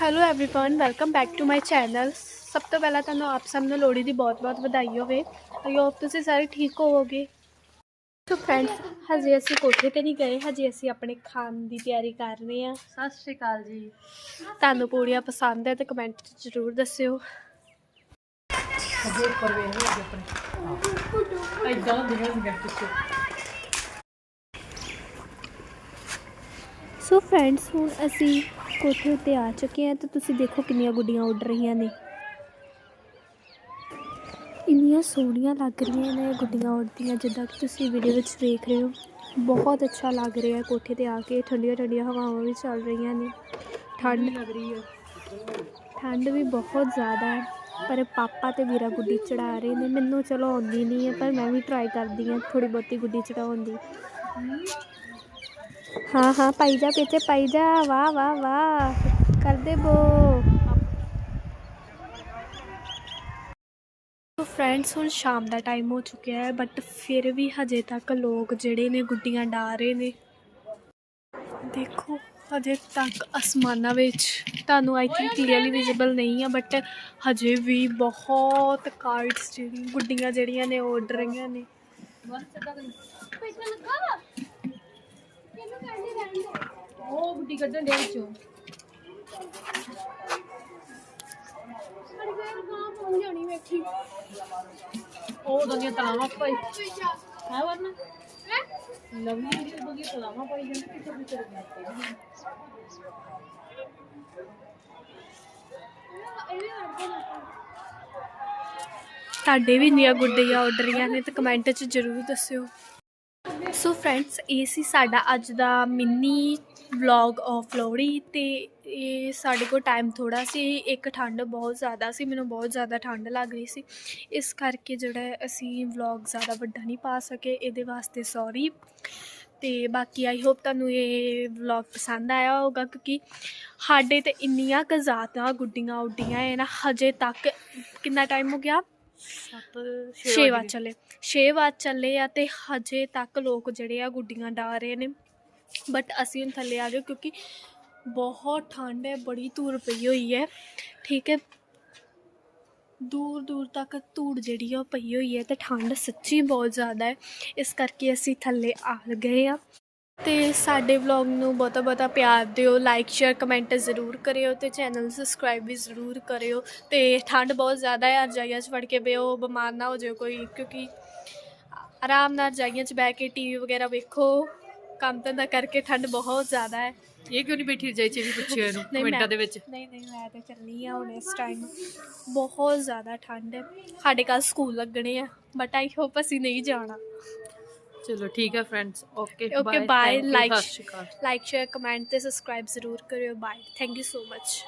hello everyone welcome back to my channel ਸਭ ਤੋਂ ਪਹਿਲਾਂ ਤੁਹਾਨੂੰ ਆਪ ਸਭ ਨੂੰ ਲੋਹੜੀ ਦੀ ਬਹੁਤ-ਬਹੁਤ ਵਧਾਈ ਹੋਵੇ ਆਈ ਹੋਪ ਤੁਸੀਂ ਸਾਰੇ ਠੀਕ ਹੋਵੋਗੇ ਸੋ ਫਰੈਂਡਸ ਹਜੇ ਅਸੀਂ ਕੋਠੇ ਤੇ ਨਹੀਂ ਗਏ ਹਜੇ ਅਸੀਂ ਆਪਣੇ ਖਾਣ ਦੀ ਤਿਆਰੀ ਕਰ ਰਹੇ ਹਾਂ ਸਤਿ ਸ਼੍ਰੀ ਅਕਾਲ ਜੀ ਤੁਹਾਨੂੰ ਪੂੜੀਆਂ ਪਸੰਦ ਹੈ ਤੇ ਕਮੈਂਟ 'ਚ ਜ਼ਰੂਰ ਦੱਸਿਓ ਅਜੇ ਉੱਪਰ ਵੇਖ ਲਓ ਅੱਗੇ ਆਪਣੇ ਐਦਾਂ ਹੁੰਦੀਆਂ ਹੁੰਦੀਆਂ ਸੋ ਫਰੈਂਡਸ ਹੁਣ ਅਸੀਂ ਕੋਠੇ ਉੱਤੇ ਆ ਚੁੱਕੇ ਹਾਂ ਤੇ ਤੁਸੀਂ ਦੇਖੋ ਕਿੰਨੀਆਂ ਗੁੱਡੀਆਂ ਉੱਡ ਰਹੀਆਂ ਨੇ। ਇੰਨੀਆਂ ਸੋਹਣੀਆਂ ਲੱਗ ਰਹੀਆਂ ਨੇ ਗੁੱਡੀਆਂ ਉੱਡਦੀਆਂ ਜਿੱਦਾਂ ਕਿ ਤੁਸੀਂ ਵੀਡੀਓ ਵਿੱਚ ਦੇਖ ਰਹੇ ਹੋ। ਬਹੁਤ ਅੱਛਾ ਲੱਗ ਰਿਹਾ ਹੈ ਕੋਠੇ ਤੇ ਆ ਕੇ ਠੰਡੀਆਂ ਠੰਡੀਆਂ ਹਵਾਵਾਂ ਵੀ ਚੱਲ ਰਹੀਆਂ ਨੇ। ਠੰਡ ਲੱਗ ਰਹੀ ਹੈ? ਠੰਡ ਵੀ ਬਹੁਤ ਜ਼ਿਆਦਾ ਹੈ ਪਰ ਪਾਪਾ ਤੇ ਵੀਰਾ ਗੁੱਡੀ ਚੜਾ ਰਹੇ ਨੇ। ਮੈਨੂੰ ਚਲੋ ਆਉਂਦੀ ਨਹੀਂ ਹੈ ਪਰ ਮੈਂ ਵੀ ਟਰਾਈ ਕਰਦੀ ਹਾਂ ਥੋੜੀ ਬਹੁਤੀ ਗੁੱਡੀ ਚੜਾਉਣ ਦੀ। ਹਾਂ ਹਾਂ ਪਾਈ ਜਾ ਪਿੱਛੇ ਪਾਈ ਜਾ। ਵਾਹ ਵਾਹ ਵਾਹ। ਕਰਦੇ ਬੋ। ਸੋ ਫਰੈਂਡਸ ਹੁਣ ਸ਼ਾਮ ਦਾ ਟਾਈਮ ਹੋ ਚੁੱਕਿਆ ਹੈ ਬਟ ਫਿਰ ਵੀ ਹਜੇ ਤੱਕ ਲੋਕ ਜਿਹੜੇ ਨੇ ਗੁੱਡੀਆਂ ਡਾ ਰਹੇ ਨੇ। ਦੇਖੋ ਹਜੇ ਤੱਕ ਅਸਮਾਨਾਂ ਵਿੱਚ ਤੁਹਾਨੂੰ ਆਈ ਥਿੰਕ ਕਲੀਅਰਲੀ ਵਿਜ਼ੀਬਲ ਨਹੀਂ ਆ ਬਟ ਹਜੇ ਵੀ ਬਹੁਤ ਕਾਰਡਸ ਜਿਹੜੀ ਗੁੱਡੀਆਂ ਜਿਹੜੀਆਂ ਨੇ ਉਹ ਉੱਡ ਰਹੀਆਂ ਨੇ। ਬਸ ਉਹ ਗੁੱਡੀ ਕੱਢਣ ਦੇ ਵਿੱਚੋਂ। ਉਹ ਦੋਨੀਆਂ ਤਲਾਵਾਂ ਪਾਈ। ਹੈ ਵਰਨਾ? ਲਵਲੀ ਦੀ ਦੋਨੀਆਂ ਤਲਾਵਾਂ ਪਾਈ ਜਾਂਦੇ, ਕਿੱਥੇ ਕਿੱਥੇ ਰੱਖਦੇ ਤੁਹਾਡੇ ਵੀ। ਇੰਨੀਆਂ ਗੁੱਡੀਆਂ ਉੱਡ ਨੇ, ਤੇ ਕਮੈਂਟ 'ਚ ਜ਼ਰੂਰ ਦੱਸਿਓ। ਸੋ ਫਰੈਂਡਸ ਇਹ ਸੀ ਸਾਡਾ ਅੱਜ ਦਾ ਮਿੰਨੀ ਵਲੌਗ ਆਫ ਲੋਹੜੀ ਤੇ ਇਹ ਸਾਡੇ ਕੋਲ ਟਾਈਮ ਥੋੜਾ ਸੀ, ਇੱਕ ਠੰਡ ਬਹੁਤ ਜ਼ਿਆਦਾ ਸੀ, ਮੈਨੂੰ ਬਹੁਤ ਜ਼ਿਆਦਾ ਠੰਡ ਲੱਗ ਰਹੀ ਸੀ। ਇਸ ਕਰਕੇ ਜਿਹੜਾ ਅਸੀਂ ਵਲੌਗ ਜ਼ਿਆਦਾ ਵੱਡਾ ਨਹੀਂ ਪਾ ਸਕੇ, ਇਹਦੇ ਵਾਸਤੇ ਸੌਰੀ ਤੇ ਬਾਕੀ ਆਈ ਹੋਪ ਤੁਹਾਨੂੰ ਇਹ ਵਲੌਗ ਪਸੰਦ ਆਇਆ ਹੋਊਗਾ, ਕਿਉਂਕਿ ਸਾਡੇ ਤੇ ਇੰਨੀਆਂ ਕੁ ਜ਼ਿਆਦਾ ਗੁੱਡੀਆਂ ਉੱਡੀਆਂ ਹੈ ਨਾ, ਹਜੇ ਤੱਕ ਕਿੰਨਾ ਟਾਈਮ ਹੋ ਗਿਆ? 6 ਵਜੇ ਚੱਲੇ। 6 ਵਜੇ ਚੱਲੇ ਆ ਤੇ ਹਜੇ ਤੱਕ ਲੋਕ ਜਿਹੜੇ ਆ ਗੁੱਡੀਆਂ ਡਾ ਰਹੇ ਨੇ। ਬਟ ਅਸੀਂ ਹੁਣ ਥੱਲੇ ਆ ਗਏ ਕਿਉਂਕਿ ਬਹੁਤ ਠੰਡ ਹੈ ਬੜੀ ਧੂੜ ਪਈ ਹੋਈ ਹੈ। ਠੀਕ ਹੈ? ਦੂਰ ਦੂਰ ਤੱਕ ਧੂੜ ਜਿਹੜੀ ਆ ਪਈ ਹੋਈ ਹੈ ਤੇ ਠੰਡ ਸੱਚੀ ਬਹੁਤ ਜ਼ਿਆਦਾ ਹੈ। ਇਸ ਕਰਕੇ ਅਸੀਂ ਥੱਲੇ ਆ ਗਏ ਆ। ਤੇ ਸਾਡੇ ਵਲੌਗ ਨੂੰ ਬਹੁਤਾ ਬਹੁਤਾ ਪਿਆਰ ਦਿਓ ਲਾਈਕ ਸ਼ੇਅਰ ਕਮੈਂਟ ਜ਼ਰੂਰ ਕਰਿਓ ਤੇ ਚੈਨਲ ਸਬਸਕ੍ਰਾਈਬ ਵੀ ਜ਼ਰੂਰ ਕਰਿਓ ਤੇ ਠੰਡ ਬਹੁਤ ਜ਼ਿਆਦਾ ਹੈ ਰਜਾਈਆਂ 'ਚ ਵੜ ਕੇ ਬਿਓ ਬਿਮਾਰ ਨਾ ਹੋ ਜਾਓ ਕੋਈ ਕਿਉਂਕਿ ਆਰਾਮ ਨਾਲ ਰਜਾਈਆਂ 'ਚ ਬਹਿ ਕੇ ਟੀਵੀ ਵਗੈਰਾ ਵੇਖੋ ਕੰਮ ਧੰਦਾ ਕਰਕੇ ਠੰਡ ਬਹੁਤ ਜ਼ਿਆਦਾ ਹੈ। ਇਹ ਕਿਉਂ ਨਹੀਂ ਬੈਠੀ ਰਜਾਈ ਚ ਵੀ ਪੁੱਛਿਆ ਇਹਨੂੰ ਕਮੈਂਟਾਂ ਦੇ ਵਿੱਚ? ਨਹੀਂ ਨਹੀਂ ਮੈਂ ਤੇ ਚੱਲੀ ਆ ਹੁਣ ਇਸ ਟਾਈਮ ਬਹੁਤ ਜ਼ਿਆਦਾ ਠੰਡ ਹੈ। ਸਾਡੇ ਕੱਲ ਸਕੂਲ ਲੱਗਣੇ ਆ ਬਟ ਆਈ ਹੋਪ ਅਸੀਂ ਨਹੀਂ ਜਾਣਾ। ਚਲੋ ਠੀਕ ਹੈ friends okay okay bye like like share comment ਤੇ ਸਬਸਕ੍ਰਾਈਬ ਜ਼ਰੂਰ ਕਰਿਓ bye thank you so much